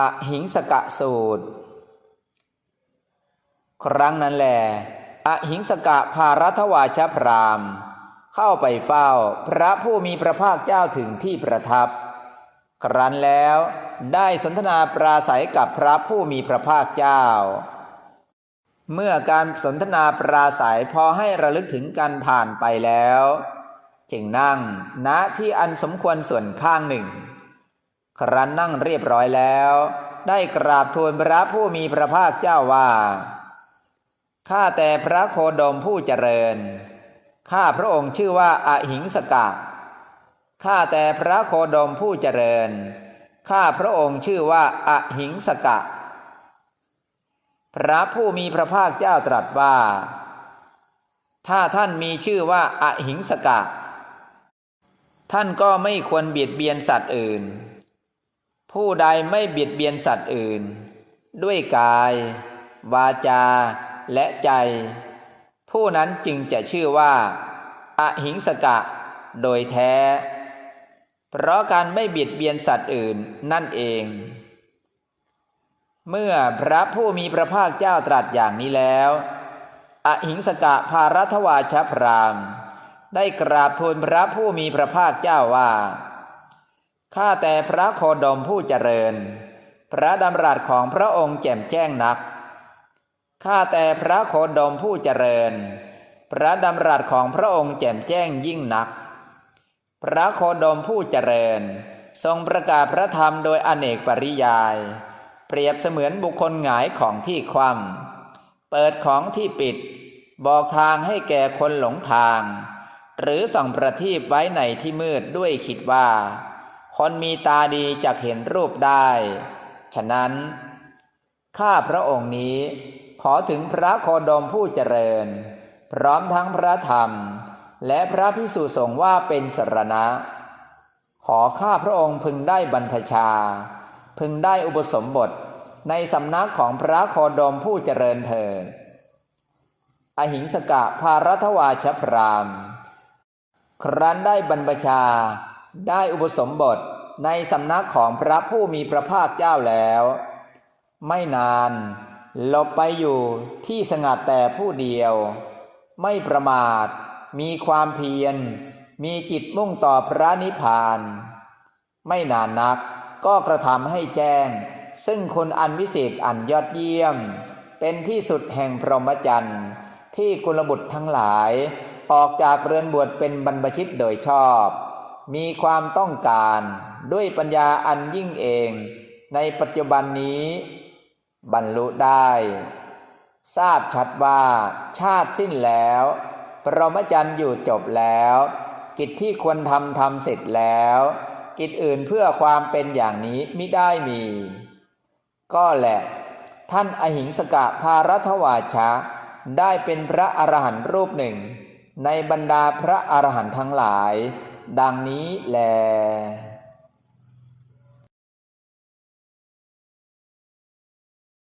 อหิงสกะสูตร ครั้งนั้นแหลอหิงสกะพารัตวาชพราม เข้าไปเฝ้า พระผู้มีพระภาคเจ้าถึงที่ประทับ ครั้นแล้วได้สนทนาปราศัยกับพระผู้มีพระภาคเจ้า เมื่อการสนทนาปราศัยพอให้ระลึกถึงกันผ่านไปแล้ว จึงนั่งณที่อันสมควรส่วนข้างหนึ่ง ครั้นนั่งเรียบร้อยแล้ว ได้กราบทูลพระผู้มีพระภาคเจ้าว่า ข้าแต่พระโคดมผู้เจริญ ข้าพระองค์ชื่อว่าอาหิงสกะ ข้าแต่พระโคดมผู้เจริญ ข้าพระองค์ชื่อว่าอาหิงสกะ พระผู้มีพระภาคเจ้าตรัสว่า ถ้าท่านมีชื่อว่าอาหิงสกะ ท่านก็ไม่ควรเบียดเบียนสัตว์อื่น ผู้ใดไม่เบียดเบียนสัตว์อื่น ด้วยกาย วาจา และใจ ผู้นั้นจึงจะชื่อว่าอหิงสกะ โดยแท้ เพราะการไม่เบียดเบียนสัตว์อื่นนั่นเอง เมื่อพระผู้มีพระภาคเจ้าตรัสอย่างนี้แล้วอหิงสกะภารัตวาชพรามได้กราบทูลพระผู้มีพระภาคเจ้าว่า ข้าแต่พระโคดมผู้เจริญ พระดำรัสของพระองค์แจ่มแจ้งนัก ข้าแต่พระโคดมผู้เจริญ พระดำรัสของพระองค์แจ่มแจ้งยิ่งนัก พระโคดมผู้เจริญ ทรงประกาศพระธรรมโดยอเนกปริยาย เปรียบเสมือนบุคคลหงายของที่คว่ำเปิดของที่ปิด บอกทางให้แก่คนหลงทาง หรือส่องประทีปไว้ในที่มืดด้วยคิดว่า คนมีตาดีจะเห็นรูปได้ ฉะนั้น ข้าพระองค์นี้ขอถึงพระโคดมผู้เจริญ พร้อมทั้งพระธรรม และพระพิสุสงฆ์ว่าเป็นสรณะ ขอข้าพระองค์พึงได้บรรพชา พึงได้อุปสมบทในสำนักของพระโคดมผู้เจริญเถิดอหิงสกะภารัตวาชพราม ครั้นได้บรรพชา ได้อุปสมบทในสำนักของพระผู้มีพระภาคเจ้าแล้ว ไม่นานหลบไปอยู่ที่สงัดแต่ผู้เดียว ไม่ประมาท มีความเพียร มีจิตมุ่งต่อพระนิพพาน ไม่นานนักก็กระทำให้แจ้ง ซึ่งคุณอันวิเศษอันยอดเยี่ยม เป็นที่สุดแห่งพรหมจรรย์ที่กุลบุตรทั้งหลาย ออกจากเรือนบวชเป็นบรรพชิตโดยชอบ มีความต้องการด้วยปัญญาอันยิ่งเอง ในปัจจุบันนี้ บรรลุได้ ทราบชัดว่าชาติสิ้นแล้วปรมจันทร์อยู่จบแล้ว กิจที่ควรทำทำเสร็จแล้ว กิจอื่นเพื่อความเป็นอย่างนี้มิได้มี ก็แหละ ท่านอหิงสกะภารัตวาชะ ได้เป็นพระอรหันต์รูปหนึ่ง ในบรรดาพระอรหันต์ทั้งหลาย ดังนี้แล